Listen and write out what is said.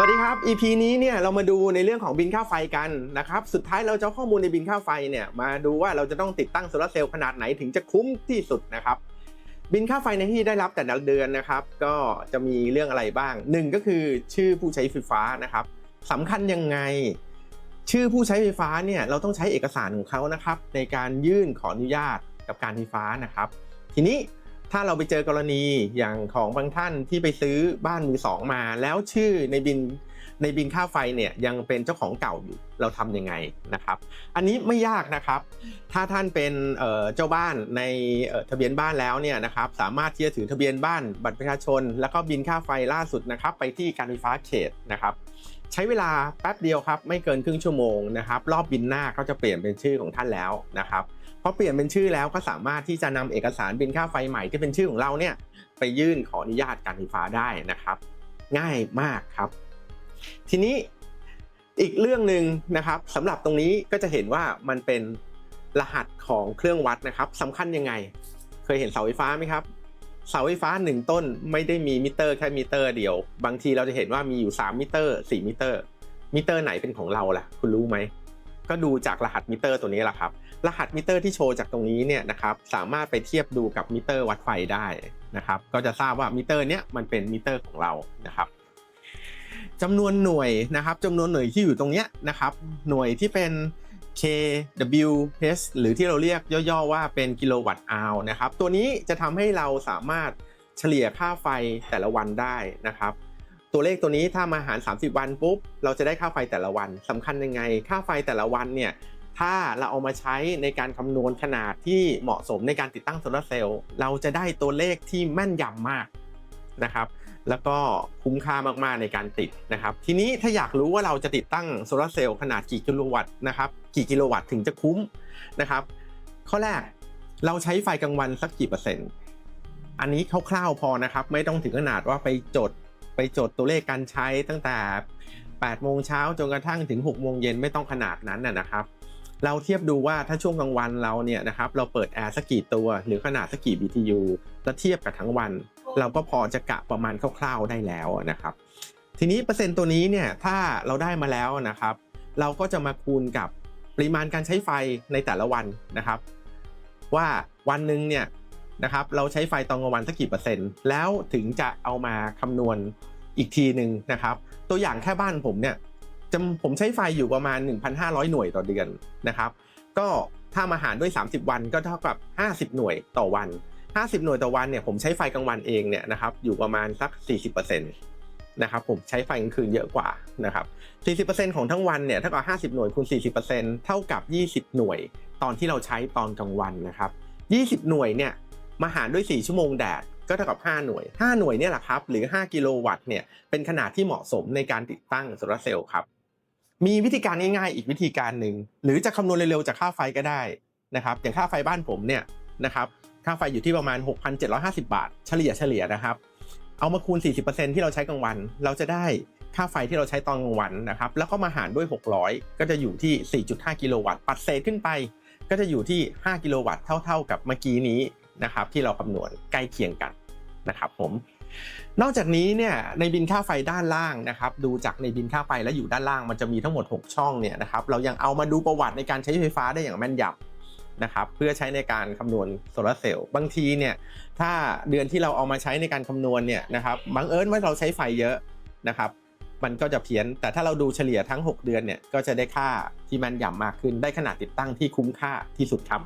สวัสดีครับ EP นี้เนี่ยเรามาดูในเรื่องของบินค่าไฟกันนะครับ สุดท้ายเราจะข้อมูลในบินค่าไฟเนี่ยมาดูว่าเราจะต้องติดตั้งโซลาร์เซลล์ขนาดไหนถึงจะคุ้มที่สุดนะครับ บินค่าไฟในที่ได้รับแต่ละเดือนนะครับ ก็จะมีเรื่องอะไรบ้างหนึ่งก็คือชื่อผู้ใช้ไฟฟ้านะครับสำคัญยังไง ชื่อผู้ใช้ไฟฟ้าเนี่ยเราต้องใช้เอกสารของเขานะครับ ในการยื่นขออนุญาตกับการไฟฟ้านะครับ ทีนี้ ถ้าเราไปเจอกรณีอย่างของบางท่านที่ไปซื้อบ้านมือสองมา แล้วชื่อในบินในบินค่าไฟเนี่ยยังเป็นเจ้าของเก่าอยู่เราทำยังไงนะครับ อันนี้ไม่ยากนะครับ ถ้าท่านเป็นเเจ้าบ้านในทะเบียนบ้านแล้วเนี่ยนะครับสามารถที่จะถือทะเบียนบ้านบัตรประชาชน แล้วก็บินค่าไฟล่าสุดนะครับ ไปที่การไฟฟ้าเขตนะครับ ใช้เวลาแป๊บเดียวครับ ไม่เกินครึ่งชั่วโมงนะครับรอบบินหน้าก็จะเปลี่ยนเป็นชื่อของท่านแล้วนะครับพอเปลี่ยนเป็นชื่อแล้วก็สามารถที่จะนำเอกสารบินค่าไฟใหม่ที่เป็นชื่อของเราเนี่ยไปยื่นขออนุญาตการไฟฟ้าได้นะครับ ง่ายมากครับ ทีนี้อีกเรื่องหนึ่งนะครับสำหรับตรงนี้ก็จะเห็นว่ามันเป็นรหัสของเครื่องวัดนะครับสำคัญยังไง เคยเห็นเสาไฟฟ้าไหมครับ เสาไฟฟ้าหนึ่งต้นไม่ได้มีมิเตอร์แค่มิเตอร์เดียว บางทีเราจะเห็นว่ามีอยู่ 3 มิเตอร์ 4 มิเตอร์ มิเตอร์ไหนเป็นของเราล่ะ คุณรู้ไหม ก็ดูจากรหัสมิเตอร์ตัวนี้แหละครับ รหัสมิเตอร์ที่โชว์จากตรงนี้เนี่ยนะครับ สามารถไปเทียบดูกับมิเตอร์วัดไฟได้นะครับ ก็จะทราบว่ามิเตอร์เนี้ยมันเป็นมิเตอร์ของเรานะครับจำนวนหน่วยนะครับจำนวนหน่วยที่อยู่ตรงเนี้ยนะครับ หน่วยที่เป็น kWh หรือที่เราเรียกย่อๆว่าเป็นกิโลวัตต์อาวนะครับ ตัวนี้จะทำให้เราสามารถเฉลี่ยค่าไฟแต่ละวันได้นะครับ ตัวเลขตัวนี้ถ้ามาหาร 30 วันปุ๊บ เราจะได้ค่าไฟแต่ละวันสำคัญยังไง ค่าไฟแต่ละวันเนี่ยถ้าเราเอามาใช้ในการคำนวณขนาดที่เหมาะสมในการติดตั้งโซลาร์เซลล์เราจะได้ตัวเลขที่แม่นยำมาก นะครับ แล้วก็คุ้มค่ามากๆในการติดนะครับ ทีนี้ถ้าอยากรู้ว่าเราจะติดตั้งโซลาร์เซลล์ขนาดกี่กิโลวัตต์นะครับกี่กิโลวัตต์ถึงจะคุ้มนะครับ ข้อแรกเราใช้ไฟกลางวันสักกี่เปอร์เซ็นต์ อันนี้คร่าวๆพอนะครับ ไม่ต้องถึงขนาดว่าไปจดไปจดตัวเลขการใช้ตั้งแต่8โมงเช้าจนกระทั่งถึง6โมงเย็นไม่ต้องขนาดนั้นนะนะครับ เราเทียบดูว่าถ้าช่วงกลางวันเราเนี่ยนะครับเราเปิดแอร์สักกี่ตัว หรือขนาดสักกี่ BTU แล้วเทียบกับทั้งวัน เราก็พอจะกะประมาณคร่าวๆได้แล้วนะครับ ทีนี้เปอร์เซ็นต์ตัวนี้เนี่ยถ้าเราได้มาแล้วนะครับ เราก็จะมาคูณกับปริมาณการใช้ไฟในแต่ละวันนะครับ ว่าวันหนึ่งเนี่ยนะครับเราใช้ไฟตอนกลางวันสักกี่เปอร์เซ็นต์ แล้วถึงจะเอามาคำนวณอีกทีหนึ่งนะครับ ตัวอย่างแค่บ้านผมเนี่ยจะผมใช้ไฟอยู่ประมาณ 1,500 หน่วยต่อเดือนนะครับ ก็ถ้ามาหารด้วย 30 วันก็เท่ากับ 50 หน่วยต่อวัน 50 หน่วยต่อวันเนี่ยผมใช้ไฟกลางวันเองเนี่ยนะครับอยู่ประมาณสัก 40%นะครับผมใช้ไฟกลางคืนเยอะกว่านะครับ 40%ของทั้งวันเนี่ยเท่ากับ50 หน่วยคูณ 40%เท่ากับ 20 หน่วย ตอนที่เราใช้ตอนกลางวันนะครับ 20 หน่วยเนี่ยมาหารด้วย 4 ชั่วโมงแดดก็เท่ากับ 5 หน่วย 5 หน่วยเนี่ยแหละครับหรือ 5 กิโลวัตต์เนี่ยเป็นขนาดที่เหมาะสมในการติดตั้งโซลาร์เซลล์ครับมีวิธีการง่ายๆ อีกวิธีการหนึ่งหรือจะคำนวณเร็วๆจากค่าไฟก็ได้นะครับอย่างค่าไฟบ้านผมเนี่ยนะครับ ค่าไฟอยู่ที่ประมาณ 6,750 บาท เฉลี่ยเฉลี่ยนะครับ เอามาคูณ 40%ที่เราใช้กลางวัน เราจะได้ค่าไฟที่เราใช้ตอนกลางวันนะครับ แล้วก็มาหารด้วย 600 ก็จะอยู่ที่ 4.5 กิโลวัตต์ ปัดเศษขึ้นไป ก็จะอยู่ที่ 5 กิโลวัตต์เท่า ๆ กับเมื่อกี้นี้นะครับ ที่เราคำนวณใกล้เคียงกันนะครับผม นอกจากนี้เนี่ยในบินค่าไฟด้านล่างนะครับ ดูจากในบินค่าไฟแล้วอยู่ด้านล่างมันจะมีทั้งหมด 6 ช่องเนี่ยนะครับ เรายังเอามาดูประวัติในการใช้ไฟฟ้าได้อย่างแม่นยำ นะครับเพื่อใช้ในการคำนวณโซลาเซลล์บางทีเนี่ยถ้าเดือนที่เราเอามาใช้ในการคำนวณเนี่ยนะครับบังเอิญว่าเราใช้ไฟเยอะนะครับมันก็จะเพี้ยน แต่ถ้าเราดูเฉลี่ยทั้ง 6 เดือนเนี่ยก็จะได้ค่าที่แม่นยำมากขึ้นได้ขนาดติดตั้งที่คุ้มค่าที่สุดครับ